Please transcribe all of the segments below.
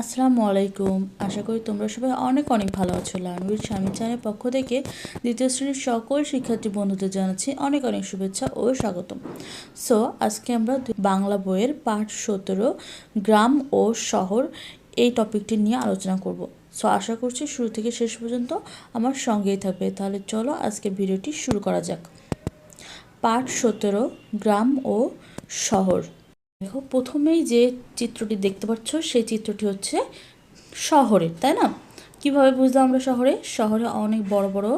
আসসালামু আলাইকুম। আশা করি তোমরা সবাই অনেক অনেক ভালো আছো। লানবির স্বামী চ্যানেলের পক্ষ থেকে দ্বিতীয় শ্রেণির সকল শিক্ষার্থী বন্ধুদের জানাচ্ছি অনেক অনেক শুভেচ্ছা ও স্বাগতম। সো আজকে আমরা বাংলা বইয়ের পাঠ সতেরো, গ্রাম ও শহর এই টপিকটি নিয়ে আলোচনা করব। সো আশা করছি শুরু থেকে শেষ পর্যন্ত আমার সঙ্গেই থাকবে। তাহলে চলো আজকে ভিডিওটি শুরু করা যাক। পাঠ সতেরো, গ্রাম ও শহর। দেখো, প্রথমেই যে চিত্রটি দেখতে পাচ্ছ, সেই চিত্রটি হচ্ছে শহরের তাই না? কীভাবে বুঝলাম আমরা শহরে? শহরে অনেক বড় বড়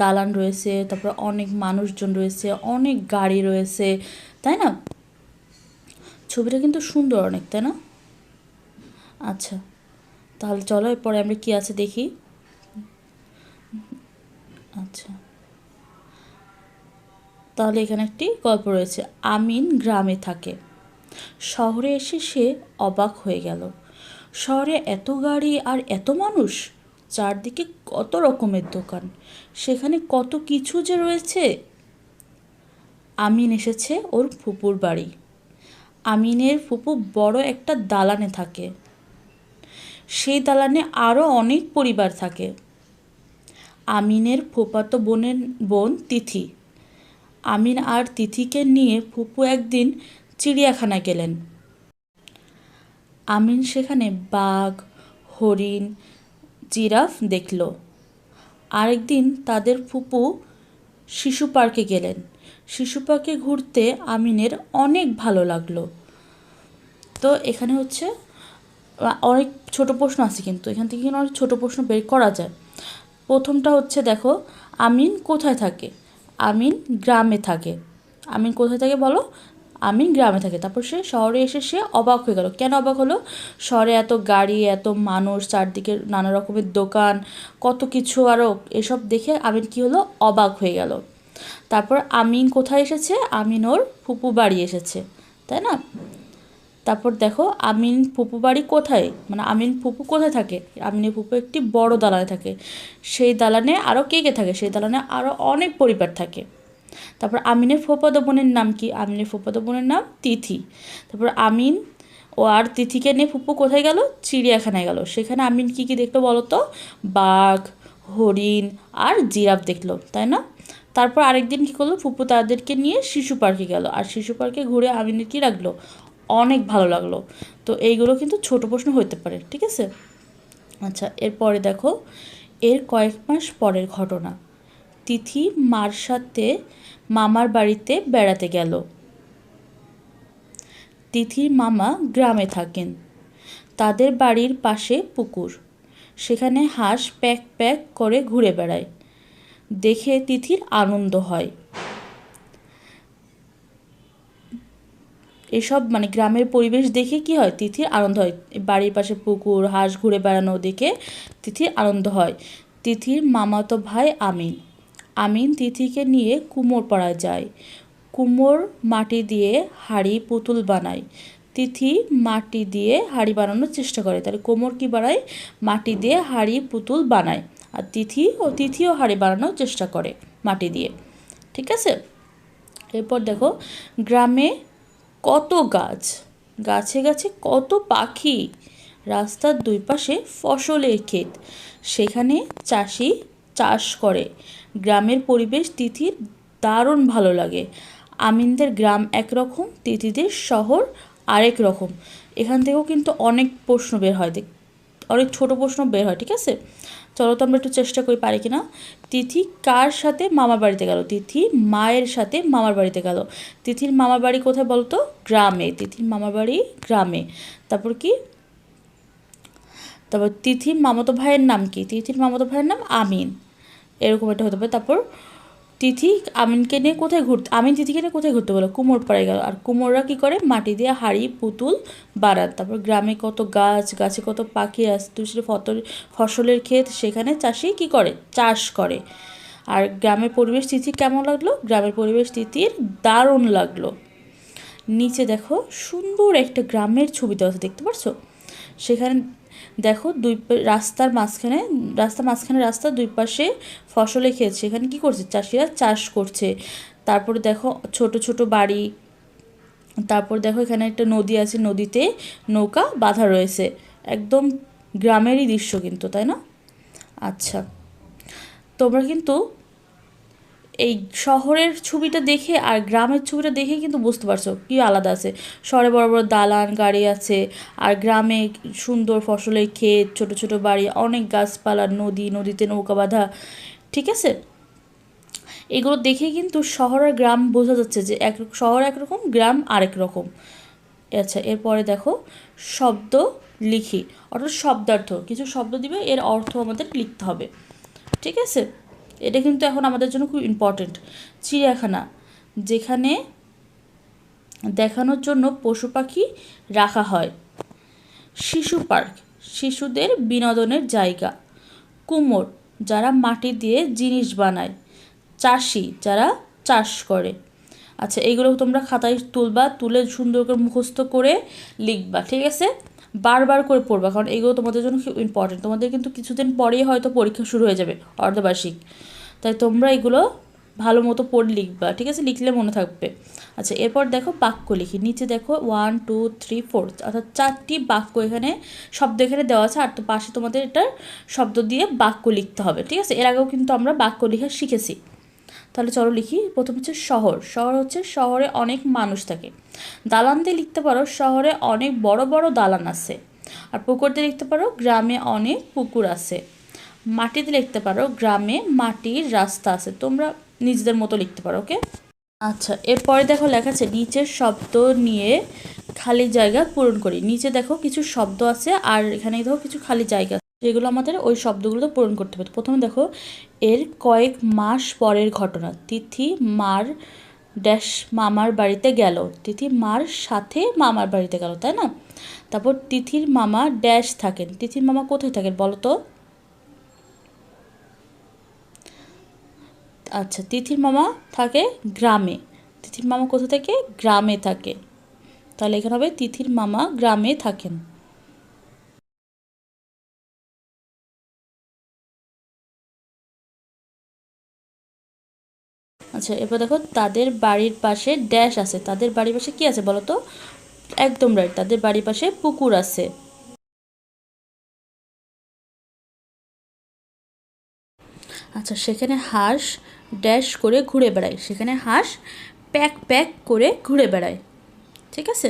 দালান রয়েছে, তারপর অনেক মানুষজন রয়েছে, অনেক গাড়ি রয়েছে, তাই না? ছবিটা কিন্তু সুন্দর অনেক, তাই না? আচ্ছা তাহলে চলো এরপরে আমরা কি আছে দেখি। আচ্ছা তাহলে এখানে একটি গল্প রয়েছে, আমিন গ্রামে থাকে। শহরে এসে সে অবাক হয়ে গেল। শহরে এত গাড়ি আর এত মানুষ? চারদিকে কত রকমের দোকান। সেখানে কত কিছু যে রয়েছে? আমিন এসেছে ওর ফুপুর বাড়ি। আমিনের ফুপু বড় একটা দালানে থাকে। সেই দালানে আরও অনেক পরিবার থাকে। আমিনের ফুপাতো বোনের বোন তিথি। আমিন আর তিথিকে নিয়ে ফুপু একদিন চিড়িয়াখানায় গেলেন। আমিন সেখানে বাঘ, হরিণ, জিরাফ দেখল। আরেকদিন তাদের ফুপু শিশু পার্কে গেলেন। শিশু পার্কে ঘুরতে আমিনের অনেক ভালো লাগল। তো এখানে হচ্ছে, অনেক ছোট প্রশ্ন আছে কিন্তু, এখান থেকে অনেক ছোট প্রশ্ন বের করা যায়। প্রথমটা হচ্ছে দেখো, আমিন কোথায় থাকে? আমিন গ্রামে থাকে। আমিন কোথায় থাকে বলো? আমিন গ্রামে থাকে। তারপর সে শহরে এসে সে অবাক হয়ে গেল। কেন অবাক হলো? শহরে এত গাড়ি, এত মানুষ, চারদিকে নানা রকমের দোকান, কত কিছু আরও এসব দেখে আমিন কি হলো? অবাক হয়ে গেল। তারপর আমিন কোথায় এসেছে? আমিন ওর ফুপু বাড়ি এসেছে। তাই না? তারপর দেখো, আমিন ফুপু বাড়ি কোথায়? মানে আমিন ফুপু কোথায় থাকে? আমিনের ফুপু একটি বড় দালানে থাকে। সেই দালানে আরও কে কে থাকে? সেই দালানে আরও অনেক পরিবার থাকে। তারপর আমিনের ফোপাতো বোনের নাম কি? আমিনের ফোপাতো বোনের নাম তিথি। তারপর আমিন ও আর তিথিকে নিয়ে ফুপু কোথায় গেল? চিড়িয়াখানায় গেল। সেখানে আমিন কি কি দেখল বলো তো? বাঘ, হরিণ আর জিরাফ দেখল, তাই না? তারপর আরেকদিন কী করল? ফুপু তাদেরকে নিয়ে শিশু পার্কে গেল। আর শিশু পার্কে ঘুরে আমিনের কী লাগল? অনেক ভালো লাগল। তো এইগুলো কিন্তু ছোট প্রশ্ন হতে পারে, ঠিক আছে? আচ্ছা এরপরে দেখো, এর কয়েক মাস পরের ঘটনা। তিথি মার সাথে মামার বাড়িতে বেড়াতে গেল। তিথির মামা গ্রামে থাকেন। তাদের বাড়ির পাশে পুকুর। সেখানে হাঁস প্যাক প্যাক করে ঘুরে বেড়ায়। দেখে তিথির আনন্দ হয়। এসব মানে গ্রামের পরিবেশ দেখে কি হয়? তিথির আনন্দ হয়। বাড়ির পাশে পুকুর, হাঁস ঘুরে বেড়ানো দেখে তিথির আনন্দ হয়। তিথির মামাতো ভাই আমিন। আমিন তিথিকে নিয়ে কুমোর পাড়ায় যায়। কুমোর মাটি দিয়ে হাড়ি পুতুল বানায়। তিথি মাটি দিয়ে হাড়ি বানানোর চেষ্টা করে। তাহলে কোমর কি বানায়? মাটি দিয়ে হাড়ি পুতুল বানায়। আর তিথি ও তিথিও হাড়ি বানানোর চেষ্টা করে মাটি দিয়ে। ঠিক আছে? এরপর দেখো, গ্রামে কত গাছ? গাছে গাছে কত পাখি? রাস্তার দুই পাশে ফসলের ক্ষেত। সেখানে চাষি চাষ করে। গ্রামের পরিবেশ তিথির দারুণ ভালো লাগে। আমিনদের গ্রাম একরকম তিথিদের শহর আরেক রকম। এখান থেকেও কিন্তু অনেক প্রশ্ন বের হয় দেখ, অনেক ছোট প্রশ্ন বের হয়, ঠিক আছে? চলো তো আমরা একটু চেষ্টা করি পারি কিনা। তিথি কার সাথে মামার বাড়িতে গেল? তিথি মায়ের সাথে মামার বাড়িতে গেল। তিথির মামার বাড়ি কোথায় বলতো? গ্রামে। তিথির মামার বাড়ি গ্রামে। তারপর কি? তারপর তিথির মামাতো ভাইয়ের নাম কি? তিথির মামাতো ভাইয়ের নাম আমিন। এরকম একটা হতে পারে। তারপর তিথি আমিনকে নিয়ে কোথায় ঘুরতে আমিন তিথিকে নিয়ে কোথায় ঘুরতে গেলো কুমোর পাড়ায় গেল। আর কুমোররা কী করে? মাটি দিয়ে হাড়ি, পুতুল বাড়ান তারপর গ্রামে কত গাছ, গাছে কত পাখি আসতে ফতল, ফসলের ক্ষেত, সেখানে চাষি কী করে? চাষ করে। আর গ্রামের পরিবেশ তিথি কেমন লাগল? গ্রামের পরিবেশ তিথির দারুণ লাগল। নিচে দেখো সুন্দর একটা গ্রামের ছবি দেওয়া দেখতে পাচ্ছ সেখানে দেখো দুই রাস্তার মাঝখানে রাস্তার মাঝখানে রাস্তার দুই পাশে ফসলে খেয়েছে। এখানে কি করছে? চাষিরা চাষ করছে। তারপরে দেখো ছোট ছোট বাড়ি। তারপর দেখো এখানে একটা নদী আছে, নদীতে নৌকা বাঁধা রয়েছে। একদম গ্রামেরই দৃশ্য কিন্তু, তাই না? আচ্ছা। তোমরা কিন্তু এই শহরের ছবিটা দেখে আর গ্রামের ছবিটা দেখে কিন্তু বুঝতে পারছ কী আলাদা আছে। শহরে বড় বড় দালান, গাড়ি আছে আর গ্রামে সুন্দর ফসলের ক্ষেত, ছোট ছোট বাড়ি, অনেক গাছপালা, নদী, নদীতে নৌকা বাঁধা, ঠিক আছে? এগুলো দেখে কিন্তু শহর আর গ্রাম বোঝা যাচ্ছে যে এক, শহর একরকম গ্রাম আরেক রকম। আচ্ছা এরপরে দেখো, শব্দ লিখি, অর্থাৎ শব্দার্থ, কিছু শব্দ দিবে, এর অর্থ আমাদের লিখতে হবে, ঠিক আছে? এটা কিন্তু এখন আমাদের জন্য খুব ইম্পর্টেন্ট চিড়িয়াখানা, যেখানে দেখানোর জন্য পশু পাখি রাখা হয়। শিশু পার্ক, শিশুদের বিনোদনের জায়গা। কুমোর, যারা মাটি দিয়ে জিনিস বানায়। চাষি, যারা চাষ করে। আচ্ছা এইগুলো তোমরা খাতায় তুলবা, তুলে সুন্দর করে মুখস্থ করে লিখবা, ঠিক আছে? বারবার করে পড়বা, কারণ এগুলো তোমাদের জন্য খুব ইম্পর্টেন্ট তোমাদের কিন্তু কিছুদিন পরেই হয়তো পরীক্ষা শুরু হয়ে যাবে, অর্ধবার্ষিক। তাই তোমরা এগুলো ভালো মতো পড়ে লিখবা, ঠিক আছে? লিখলে মনে থাকবে। আচ্ছা এরপর দেখো বাক্য লিখি। নিচে দেখো ওয়ান টু থ্রি ফোর অর্থাৎ চারটি বাক্য এখানে, শব্দ এখানে দেওয়া আছে, আর তো পাশে তোমাদের এটার শব্দ দিয়ে বাক্য লিখতে হবে, ঠিক আছে? এর আগেও কিন্তু আমরা বাক্য লেখা শিখেছি। তাহলে চলো লিখি। প্রথম হচ্ছে শহর। শহর হচ্ছে শহরে অনেক মানুষ থাকে। দালান দিয়ে লিখতে পারো শহরে অনেক বড় বড় দালান আছে। আর পুকুর দিয়ে লিখতে পারো গ্রামে অনেক পুকুর আছে। মাটিতে লিখতে পারো গ্রামে মাটির রাস্তা আছে। তোমরা নিজেদের মতো লিখতে পারো, ওকে? আচ্ছা এরপরে দেখো লেখা আছে, নিচের শব্দ নিয়ে খালি জায়গা পূরণ করি। নিচে দেখো কিছু শব্দ আছে আর এখানে দেখো কিছু খালি জায়গা যেগুলো আমাদের ওই শব্দগুলো পূরণ করতে হবে। প্রথমে দেখো, এর কয়েক মাস পরের ঘটনা। তিথি মার ড্যাশ মামার বাড়িতে গেল। তিথি মার সাথে মামার বাড়িতে গেল, তাই না? তারপর তিথির মামা ড্যাশ থাকেন। তিথির মামা কোথায় থাকেন বলো তো? আচ্ছা তিথির মামা থাকে গ্রামে। তিথির মামা কোথা থেকে? গ্রামে থাকে। তাহলে এখানে হবে তিথির মামা গ্রামে থাকেন। আচ্ছা এরপর দেখো, তাদের বাড়ির পাশে ড্যাশ আছে। তাদের বাড়ির পাশে কি আছে বলো তো? একদম রাইট তাদের বাড়ির পাশে পুকুর আছে। আচ্ছা সেখানে হাঁস ড্যাশ করে ঘুরে বেড়ায়। সেখানে হাঁস প্যাক প্যাক করে ঘুরে বেড়ায়। ঠিক আছে?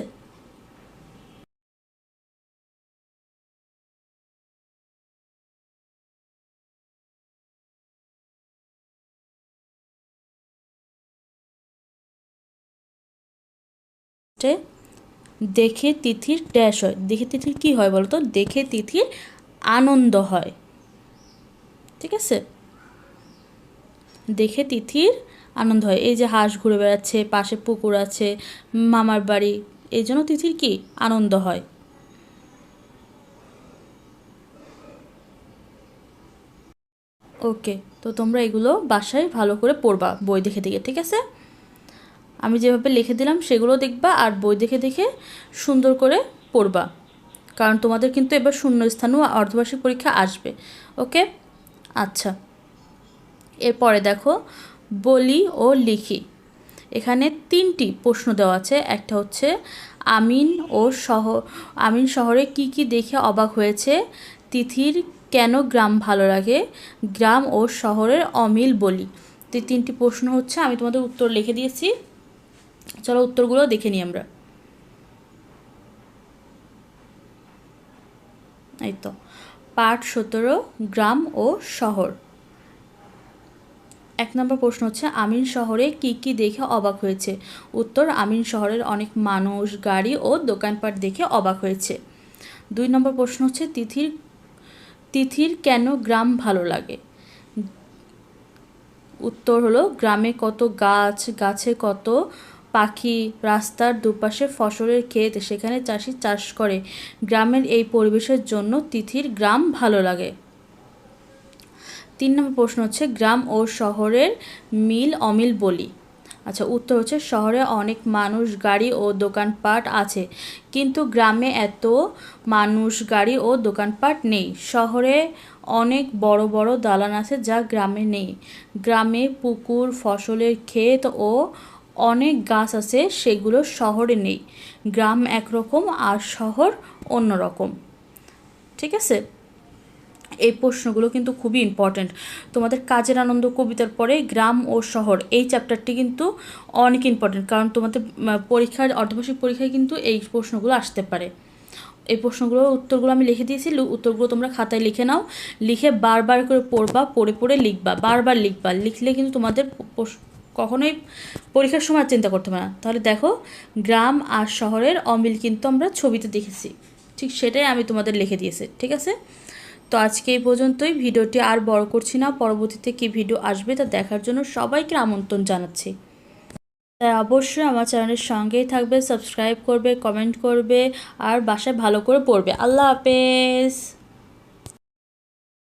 দেখে তিথির ড্যাশ হয়। দেখে তিথির কি হয় বলতো দেখে তিথির আনন্দ হয়। ঠিক আছে? দেখে তিথির আনন্দ হয়। এই যে হাঁস ঘুরে বেড়াচ্ছে, পাশে পুকুর আছে, মামার বাড়ি, এই জন্য তিথির কি? আনন্দ হয়। ওকে তো তোমরা এগুলো বাসায় ভালো করে পড়বা বই দেখে দেখে, ঠিক আছে? আমি যেভাবে লিখে দিলাম সেগুলো দেখবা আর বই দেখে দেখে সুন্দর করে পড়বা। কারণ তোমাদের কিন্তু এবার শূন্য শূন্যস্থানও অর্ধবার্ষিক পরীক্ষা আসবে। ওকে? আচ্ছা। এরপরে দেখো, বলি ও লিখি। এখানে তিনটি প্রশ্ন দেওয়া আছে। একটা হচ্ছে, আমিন ও শহ আমিন শহরে কি কি দেখে অবাক হয়েছে? তিথির কেন গ্রাম ভালো লাগে? গ্রাম ও শহরের অমিল বলি। তো তিনটি প্রশ্ন হচ্ছে, আমি তোমাদের উত্তর লিখে দিয়েছি। চলো উত্তরগুলো দেখে নিই আমরা। এই তো পাঠ সতেরো গ্রাম ও শহর। এক নম্বর প্রশ্ন হচ্ছে, আমিন শহরে কি কি দেখে অবাক হয়েছে? উত্তর, আমিন শহরের অনেক মানুষ, গাড়ি ও দোকানপাট দেখে অবাক হয়েছে। দুই নম্বর প্রশ্ন হচ্ছে, তিথির তিথির কেন গ্রাম ভালো লাগে? উত্তর হলো, গ্রামে কত গাছ, গাছে কত পাখি রাস্তার দুপাশে ফসলের ক্ষেত, সেখানে চাষি চাষ করে। গ্রামের এই পরিবেশের জন্য তিথির গ্রাম ভালো লাগে। তিন নম্বর প্রশ্ন হচ্ছে, গ্রাম ও শহরের মিল অমিল বলি। আচ্ছা উত্তর হচ্ছে, শহরে অনেক মানুষ গাড়ি ও দোকানপাট আছে, কিন্তু গ্রামে এত মানুষ গাড়ি ও দোকানপাট নেই। শহরে অনেক বড় বড় দালান আছে যা গ্রামে নেই। গ্রামে পুকুর, ফসলের ক্ষেত ও অনেক গাছ আছে, সেগুলো শহরে নেই। গ্রাম একরকম আর শহর অন্যরকম। ঠিক আছে? এই প্রশ্নগুলো কিন্তু খুবই ইম্পর্ট্যান্ট তোমাদের কাজের আনন্দ কবিতার পরে গ্রাম ও শহর, এই চ্যাপ্টারটি কিন্তু অনেক ইম্পর্ট্যান্ট কারণ তোমাদের পরীক্ষার, অর্ধবার্ষিক পরীক্ষায় কিন্তু এই প্রশ্নগুলো আসতে পারে। এই প্রশ্নগুলোর উত্তরগুলো আমি লিখে দিয়েছি উত্তরগুলো তোমরা খাতায় লিখে নাও। লিখে বারবার করে পড়বা, পড়ে পড়ে লিখবা, বারবার লিখবা। লিখলে কিন্তু তোমাদের কখনোই পরীক্ষার সময় চিন্তা করতে হবে না। তাহলে দেখো, গ্রাম আর শহরের অমিল কিন্তু আমরা ছবিতে দেখেছি। ঠিক সেটাই আমি তোমাদের লিখে দিয়েছি, ঠিক আছে? তো আজকে এই পর্যন্তই। ভিডিওটি আর বড় করছি না। পরবর্তীতে কি ভিডিও আসবে তা দেখার জন্য সবাইকে আমন্ত্রণ জানাচ্ছি। তাই অবশ্যই আমার চ্যানেলের সঙ্গেই থাকবে, সাবস্ক্রাইব করবে, কমেন্ট করবে, আর বাসায় ভালো করে পড়বে। আল্লাহ হাফেজ!